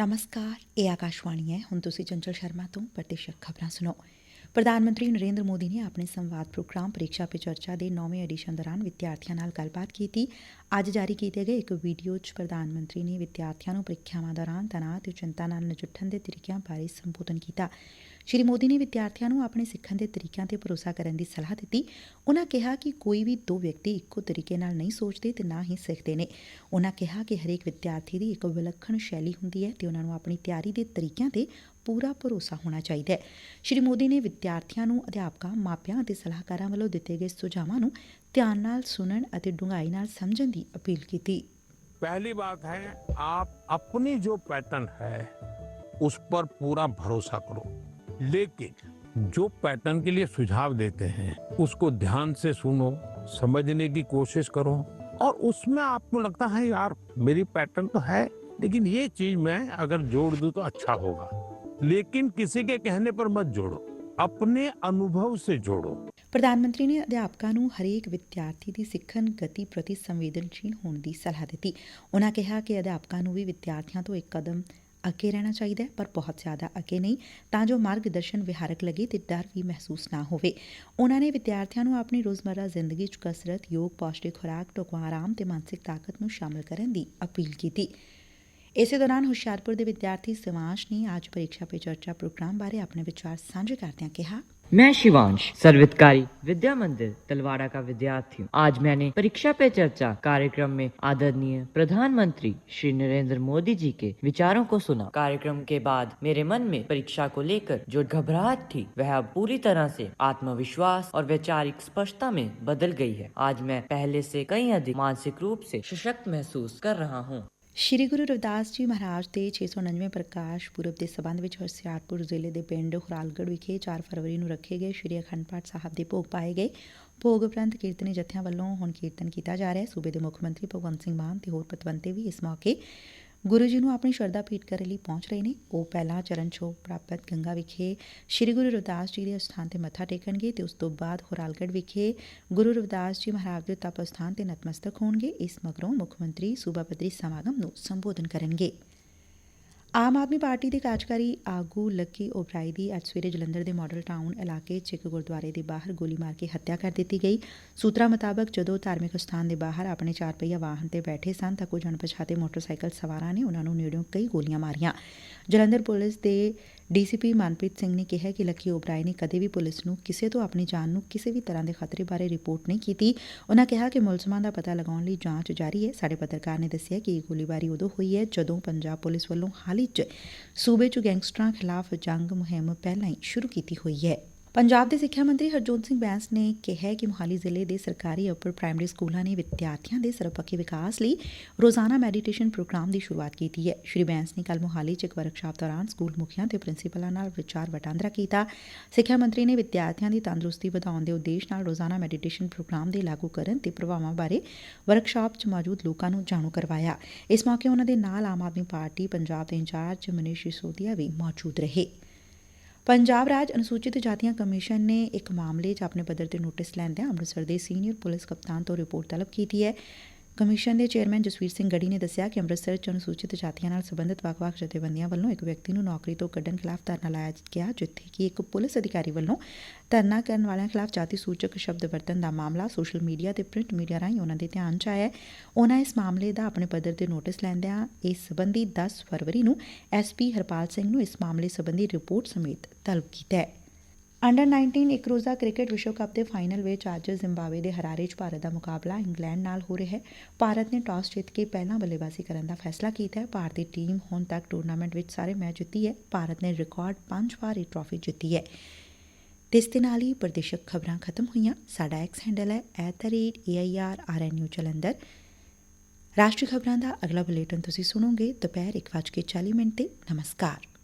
ਨਮਸਕਾਰ, ਇਹ ਆਕਾਸ਼ਵਾਣੀ ਹੈ। ਹੁਣ ਤੁਸੀਂ ਚੰਚਲ ਸ਼ਰਮਾ ਤੋਂ ਪ੍ਰਤੀਸ਼ਤ ਖਬਰਾਂ ਸੁਣੋ। ਪ੍ਰਧਾਨ ਮੰਤਰੀ ਨਰੇਂਦਰ ਮੋਦੀ ਨੇ ਆਪਣੇ ਸੰਵਾਦ ਪ੍ਰੋਗਰਾਮ ਪ੍ਰੀਖਿਆ ਪੇ ਚਰਚਾ ਦੇ 9ਵੇਂ ਐਡੀਸ਼ਨ ਦੌਰਾਨ ਵਿਦਿਆਰਥੀਆਂ ਨਾਲ ਗੱਲਬਾਤ ਕੀਤੀ। ਅੱਜ ਜਾਰੀ ਕੀਤੇ ਗਏ ਇੱਕ ਵੀਡੀਓ 'ਚ ਪ੍ਰਧਾਨ ਮੰਤਰੀ ਨੇ ਵਿਦਿਆਰਥੀਆਂ ਨੂੰ ਪ੍ਰੀਖਿਆਵਾਂ ਦੌਰਾਨ ਤਣਾਅ ਤੇ ਚਿੰਤਾ ਨਾਲ ਨਜਿੱਠਣ ਦੇ ਤਰੀਕਿਆਂ ਬਾਰੇ ਸੰਬੋਧਨ ਕੀਤਾ। ਸ਼੍ਰੀ ਮੋਦੀ ਨੇ ਵਿਦਿਆਰਥੀਆਂ ਨੂੰ ਆਪਣੇ ਸਿੱਖਣ ਦੇ ਤਰੀਕਿਆਂ ਤੇ ਭਰੋਸਾ ਕਰਨ ਦੀ ਸਲਾਹ ਦਿੱਤੀ ਉਨ੍ਹਾਂ ਕਿਹਾ ਕਿ ਕੋਈ ਵੀ ਦੋ ਵਿਅਕਤੀ ਇੱਕੋ ਤਰੀਕੇ ਨਾਲ ਨਹੀਂ ਸੋਚਦੇ ਤੇ ਨਾ ਹੀ ਸਿੱਖਦੇ ਨੇ ਉਨ੍ਹਾਂ ਕਿਹਾ ਕਿ ਹਰੇਕ ਵਿਦਿਆਰਥੀ ਦੀ ਇੱਕ ਵਿਲੱਖਣ ਸ਼ੈਲੀ ਹੁੰਦੀ ਹੈ ਤੇ ਉਨ੍ਹਾਂ ਨੂੰ ਆਪਣੀ ਤਿਆਰੀ ਦੇ ਤਰੀਕਿਆਂ ਤੇ ਪੂਰਾ ਭਰੋਸਾ ਹੋਣਾ ਚਾਹੀਦਾ ਹੈ ਸ਼੍ਰੀ ਮੋਦੀ ਨੇ ਵਿਦਿਆਰਥੀਆਂ ਨੂੰ ਅਧਿਆਪਕਾਂ ਮਾਪਿਆਂ ਅਤੇ ਸਲਾਹਕਾਰਾਂ ਵੱਲੋਂ ਦਿੱਤੇ ਗਏ ਸੁਝਾਵਾਂ ਨੂੰ ਧਿਆਨ ਨਾਲ ਸੁਣਨ ਅਤੇ ਡੂੰਘਾਈ ਨਾਲ ਸਮਝਣ ਦੀ ਅਪੀਲ ਕੀਤੀ पहली बात है आप अपनी जो पैटर्न है उस पर पूरा भरोसा करो लेकिन जो पैटर्न के लिए सुझाव देते हैं उसको ध्यान से सुनो समझने की कोशिश करो और उसमें आपको लगता है यार मेरी पैटर्न तो है लेकिन ये चीज मैं अगर जोड़ दूं तो अच्छा होगा लेकिन किसी के कहने पर मत जोड़ो अपने अनुभव से जोड़ो ਪ੍ਰਧਾਨ ਮੰਤਰੀ ਨੇ ਅਧਿਆਪਕਾਂ ਨੂੰ ਹਰੇਕ ਵਿਦਿਆਰਥੀ ਦੀ ਸਿੱਖਣ ਗਤੀ ਪ੍ਰਤੀ ਸੰਵੇਦਨਸ਼ੀਲ ਹੋਣ ਦੀ ਸਲਾਹ ਦਿੱਤੀ ਉਨ੍ਹਾਂ ਕਿਹਾ ਕਿ ਅਧਿਆਪਕਾਂ ਨੂੰ ਵੀ ਵਿਦਿਆਰਥੀਆਂ ਤੋਂ ਇੱਕ ਕਦਮ ਅੱਗੇ ਰਹਿਣਾ ਚਾਹੀਦਾ ਹੈ, ਪਰ ਬਹੁਤ ਜ਼ਿਆਦਾ ਅੱਗੇ ਨਹੀਂ। ਤਾਂ ਜੋ ਮਾਰਗਦਰਸ਼ਨ ਵਿਹਾਰਕ ਲੱਗੇ ਤੇ ਡਰ ਵੀ ਮਹਿਸੂਸ ਨਾ ਹੋਵੇ। ਉਨ੍ਹਾਂ ਨੇ ਵਿਦਿਆਰਥੀਆਂ ਨੂੰ ਆਪਣੀ ਰੋਜ਼ਮਰਰਾ ਜ਼ਿੰਦਗੀ 'ਚ ਕਸਰਤ, ਯੋਗ, ਪੌਸ਼ਟਿਕ ਖੁਰਾਕ, ਢੁਕਵਾਂ ਆਰਾਮ ਤੇ ਮਾਨਸਿਕ ਤਾਕਤ ਨੂੰ ਸ਼ਾਮਲ ਕਰਨ ਦੀ ਅਪੀਲ ਕੀਤੀ। ਇਸੇ ਦੌਰਾਨ ਹੁਸ਼ਿਆਰਪੁਰ ਦੇ ਵਿਦਿਆਰਥੀ ਸਿਵਾਂਸ਼ ਨੇ ਅੱਜ ਪ੍ਰੀਖਿਆ ਪੇ ਚਰਚਾ ਪ੍ਰੋਗਰਾਮ ਬਾਰੇ ਆਪਣੇ ਵਿਚਾਰ ਸਾਂਝੇ ਕਰਦਿਆਂ ਕਿਹਾ मैं शिवांश, सर्वितकारी विद्या मंदिर, तलवाड़ा का विद्यार्थी हूँ। आज मैंने परीक्षा पे चर्चा कार्यक्रम में आदरणीय प्रधानमंत्री श्री नरेंद्र मोदी जी के विचारों को सुना। कार्यक्रम के बाद मेरे मन में परीक्षा को लेकर जो घबराहट थी, वह अब पूरी तरह से आत्मविश्वास और वैचारिक स्पष्टता में बदल गई है। आज मैं पहले से कहीं अधिक मानसिक रूप से सशक्त महसूस कर रहा हूँ। ਸ਼੍ਰੀ ਗੁਰੂ ਰਵਿਦਾਸ ਜੀ ਮਹਾਰਾਜ ਦੇ 699 ਪ੍ਰਕਾਸ਼ ਪੁਰਬ ਦੇ ਸਬੰਧ ਵਿੱਚ ਹੁਸ਼ਿਆਰਪੁਰ ਜ਼ਿਲ੍ਹੇ ਦੇ ਪਿੰਡ ਖੁਰਾਲਗੜ੍ਹ ਵਿਖੇ 4 ਫਰਵਰੀ ਨੂੰ ਰੱਖੇ ਗਏ ਸ਼੍ਰੀ ਅਖੰਡ ਪਾਠ ਸਾਹਿਬ ਦੇ ਭੋਗ ਪਾਏ ਗਏ। ਭੋਗ ਉਪਰੰਤ ਕੀਰਤਨੀ ਜਥਿਆਂ ਵੱਲੋਂ ਹੁਣ ਕੀਰਤਨ ਕੀਤਾ ਜਾ ਰਿਹਾ ਹੈ। ਸੂਬੇ ਦੇ ਮੁੱਖ ਮੰਤਰੀ ਭਗਵੰਤ ਸਿੰਘ ਮਾਨ ਤੇ ਹੋਰ ਪਤਵੰਤੇ ਵੀ ਇਸ ਮੌਕੇ ਗੁਰੂ ਜੀ ਨੂੰ ਆਪਣੀ ਸ਼ਰਧਾ ਭੇਟ ਕਰਨ ਲਈ ਪਹੁੰਚ ਰਹੇ ਨੇ। ਉਹ ਪਹਿਲਾਂ ਚਰਨ ਛੋਹ ਪ੍ਰਾਪਤ ਗੰਗਾ ਵਿਖੇ ਸ੍ਰੀ ਗੁਰੂ ਰਵਿਦਾਸ ਜੀ ਦੇ ਅਸਥਾਨ ਤੇ ਮੱਥਾ ਟੇਕਣਗੇ ਤੇ ਉਸ ਤੋਂ ਬਾਅਦ ਹੋਰਾਲਗੜ੍ਹ ਵਿਖੇ ਗੁਰੂ ਰਵਿਦਾਸ ਜੀ ਮਹਾਰਾਜ ਦੇ ਤਪ ਅਸਥਾਨ ਤੇ ਨਤਮਸਤਕ ਹੋਣਗੇ। ਇਸ ਮਗਰੋਂ ਮੁੱਖ ਮੰਤਰੀ ਸੂਬਾ ਪੱਧਰੀ ਸਮਾਗਮ ਨੂੰ ਸੰਬੋਧਨ ਕਰਨਗੇ। ਆਮ ਆਦਮੀ ਪਾਰਟੀ ਦੇ ਕਾਰਜਕਾਰੀ ਆਗੂ ਲੱਕੀ ਓਬਰਾਈ ਦੀ ਅੱਜ ਸਵੇਰੇ ਜਲੰਧਰ ਦੇ ਮਾਡਲ ਟਾਊਨ ਇਲਾਕੇ 'ਚ ਇੱਕ ਗੁਰਦੁਆਰੇ ਦੇ ਬਾਹਰ ਗੋਲੀ ਮਾਰ ਕੇ ਹੱਤਿਆ ਕਰ ਦਿੱਤੀ ਗਈ। ਸੂਤਰਾਂ ਮੁਤਾਬਕ ਜਦੋਂ ਧਾਰਮਿਕ ਸਥਾਨ ਦੇ ਬਾਹਰ ਆਪਣੇ ਚਾਰ ਪਹੀਆ ਵਾਹਨ ਤੇ ਬੈਠੇ ਸਨ ਤਾਂ ਕੁਝ ਅਣਪਛਾਤੇ ਮੋਟਰਸਾਈਕਲ ਸਵਾਰਾਂ ਨੇ ਉਹਨਾਂ ਨੂੰ ਨੇੜਿਓਂ ਕਈ ਗੋਲੀਆਂ ਮਾਰੀਆਂ। ਜਲੰਧਰ ਪੁਲਿਸ ਦੇ ਡੀਸੀਪੀ ਮਨਪ੍ਰੀਤ ਸਿੰਘ ਨੇ ਕਿਹਾ ਕਿ ਲੱਕੀ ਓਬਰਾਏ ਨੇ ਕਦੇ ਵੀ ਪੁਲਿਸ ਨੂੰ ਕਿਸੇ ਤੋਂ ਆਪਣੀ ਜਾਨ ਨੂੰ ਕਿਸੇ ਵੀ ਤਰ੍ਹਾਂ ਦੇ ਖਤਰੇ ਬਾਰੇ ਰਿਪੋਰਟ ਨਹੀਂ ਕੀਤੀ। ਉਹਨਾਂ ਕਿਹਾ ਕਿ ਮੁਲਜ਼ਮਾਂ ਦਾ ਪਤਾ ਲਗਾਉਣ ਲਈ ਜਾਂਚ ਜਾਰੀ ਹੈ। ਸਾਡੇ ਪੱਤਰਕਾਰ ਨੇ ਦੱਸਿਆ ਕਿ ਇਹ ਗੋਲੀਬਾਰੀ ਉਦੋਂ ਹੋਈ ਹੈ ਜਦੋਂ ਪੰਜਾਬ ਪੁਲਿਸ ਵੱਲੋਂ ਹਾਲ ਹੀ 'ਚ ਸੂਬੇ 'ਚ ਗੈਂਗਸਟਰਾਂ ਖਿਲਾਫ ਜੰਗ ਮੁਹਿੰਮ ਪਹਿਲਾਂ ਹੀ ਸ਼ੁਰੂ ਕੀਤੀ ਹੋਈ ਹੈ। ਪੰਜਾਬ ਦੇ ਸਿੱਖਿਆ ਮੰਤਰੀ ਹਰਜੋਤ ਸਿੰਘ ਬੈਂਸ ਨੇ ਕਿਹਾ ਕਿ ਮੁਹਾਲੀ ਜ਼ਿਲ੍ਹੇ ਦੇ ਸਰਕਾਰੀ ਅਪਰ ਪ੍ਰਾਇਮਰੀ ਸਕੂਲਾਂ ਨੇ ਵਿਦਿਆਰਥੀਆਂ ਦੇ ਸਰਬਪੱਖੀ ਵਿਕਾਸ ਲਈ ਰੋਜ਼ਾਨਾ ਮੈਡੀਟੇਸ਼ਨ ਪ੍ਰੋਗਰਾਮ ਦੀ ਸ਼ੁਰੂਆਤ ਕੀਤੀ ਹੈ। ਸ਼੍ਰੀ ਬੈਂਸ ਨੇ ਕੱਲ ਮੁਹਾਲੀ 'ਚ ਇੱਕ ਵਰਕਸ਼ਾਪ ਦੌਰਾਨ ਸਕੂਲ ਮੁਖੀਆਂ ਤੇ ਪ੍ਰਿੰਸੀਪਲਾਂ ਨਾਲ ਵਿਚਾਰ ਵਟਾਂਦਰਾ ਕੀਤਾ। ਸਿੱਖਿਆ ਮੰਤਰੀ ਨੇ ਵਿਦਿਆਰਥੀਆਂ ਦੀ ਤੰਦਰੁਸਤੀ ਵਧਾਉਣ ਦੇ ਉਦੇਸ਼ ਨਾਲ ਰੋਜ਼ਾਨਾ ਮੈਡੀਟੇਸ਼ਨ ਪ੍ਰੋਗਰਾਮ ਦੇ ਲਾਗੂ ਕਰਨ ਤੇ ਪ੍ਰਭਾਵਾਂ ਬਾਰੇ ਵਰਕਸ਼ਾਪ 'ਚ ਮੌਜੂਦ ਲੋਕਾਂ ਨੂੰ ਜਾਣੂ ਕਰਵਾਇਆ। ਇਸ ਮੌਕੇ ਉਹਨਾਂ ਦੇ ਨਾਲ ਆਮ ਆਦਮੀ ਪਾਰਟੀ, ਪੰਜਾਬ ਦੇ ਇੰਚਾਰਜ ਮਨੀਸ਼ ਸਿਸੋਦੀਆ ਵੀ ਮੌਜੂਦ ਰਹੇ। ਪੰਜਾਬ ਰਾਜ ਅਨੁਸੂਚਿਤ ਜਾਤੀਆਂ ਕਮਿਸ਼ਨ ਨੇ ਇੱਕ ਮਾਮਲੇ 'ਚ ਆਪਣੇ ਪੱਧਰ ਤੇ ਨੋਟਿਸ ਲੈਂਦਿਆਂ ਅੰਮ੍ਰਿਤਸਰ ਦੇ ਸੀਨੀਅਰ ਪੁਲਿਸ ਕਪਤਾਨ ਤੋਂ ਰਿਪੋਰਟ ਤਲਬ ਕੀਤੀ ਹੈ। ਕਮਿਸ਼ਨ ਦੇ ਚੇਅਰਮੈਨ ਜਸਵੀਰ ਸਿੰਘ ਗੜੀ ਨੇ ਦੱਸਿਆ ਕਿ ਅੰਮ੍ਰਿਤਸਰ 'ਚ ਅਨੁਸੂਚਿਤ ਜਾਤੀਆਂ ਨਾਲ ਸਬੰਧਤ ਵੱਖ-ਵੱਖ ਜਥੇਬੰਦੀਆਂ ਵੱਲੋਂ ਇੱਕ ਵਿਅਕਤੀ ਨੂੰ ਨੌਕਰੀ ਤੋਂ ਕੱਢਣ ਖਿਲਾਫ ਧਰਨਾ ਲਾਇਆ ਗਿਆ, ਜਿੱਥੇ ਕਿ ਇੱਕ ਪੁਲਿਸ ਅਧਿਕਾਰੀ ਵੱਲੋਂ ਧਰਨਾ ਕਰਨ ਵਾਲਿਆਂ ਖਿਲਾਫ ਜਾਤੀ ਸੂਚਕ ਸ਼ਬਦ ਵਰਤਣ ਦਾ ਮਾਮਲਾ ਸੋਸ਼ਲ ਮੀਡੀਆ ਤੇ ਪ੍ਰਿੰਟ ਮੀਡੀਆ ਰਾਹੀਂ ਉਹਨਾਂ ਦੇ ਧਿਆਨ 'ਚ ਆਇਆ ਹੈ। ਉਹਨਾਂ ਇਸ ਮਾਮਲੇ ਦਾ ਆਪਣੇ ਪੱਧਰ ਤੇ ਨੋਟਿਸ ਲੈਂਦਿਆਂ ਇਸ ਸਬੰਧੀ 10 ਫਰਵਰੀ ਨੂੰ ਐਸਪੀ ਹਰਪਾਲ ਸਿੰਘ ਨੂੰ ਇਸ ਮਾਮਲੇ ਸਬੰਧੀ ਰਿਪੋਰਟ ਸਮੇਤ ਤਲਬ ਕੀਤਾ ਹੈ। ਅੰਡਰ 19 ਇੱਕ ਰੋਜ਼ਾ ਕ੍ਰਿਕਟ ਵਿਸ਼ਵ ਕੱਪ ਦੇ ਫਾਈਨਲ ਵਿੱਚ ਅੱਜ ਜ਼ਿੰਬਾਬਵੇ ਦੇ ਹਰਾਰੇ 'ਚ ਭਾਰਤ ਦਾ ਮੁਕਾਬਲਾ ਇੰਗਲੈਂਡ ਨਾਲ ਹੋ ਰਿਹਾ ਹੈ। ਭਾਰਤ ਨੇ ਟਾਸ ਜਿੱਤ ਕੇ ਪਹਿਲਾਂ ਬੱਲੇਬਾਜ਼ੀ ਕਰਨ ਦਾ ਫੈਸਲਾ ਕੀਤਾ ਹੈ। ਭਾਰਤੀ ਟੀਮ ਹੁਣ ਤੱਕ ਟੂਰਨਾਮੈਂਟ ਵਿੱਚ ਸਾਰੇ ਮੈਚ ਜਿੱਤੀ ਹੈ। ਭਾਰਤ ਨੇ ਰਿਕਾਰਡ 5 ਵਾਰ ਇਹ ਟਰਾਫੀ ਜਿੱਤੀ ਹੈ। ਤੇ ਇਸ ਦੇ ਨਾਲ ਹੀ ਪ੍ਰਦੇਸ਼ਕ ਖਬਰਾਂ ਖਤਮ ਹੋਈਆਂ। ਸਾਡਾ ਐਕਸ ਹੈਂਡਲ ਹੈ @airrnu ਜਲੰਧਰ। ਰਾਸ਼ਟਰੀ ਖਬਰਾਂ ਦਾ ਅਗਲਾ ਬੁਲੇਟਿਨ ਤੁਸੀਂ ਸੁਣੋਗੇ। ਦੁਪਹਿਰ 1:40 ਮਿੰਟ ਤੇ। ਨਮਸਕਾਰ।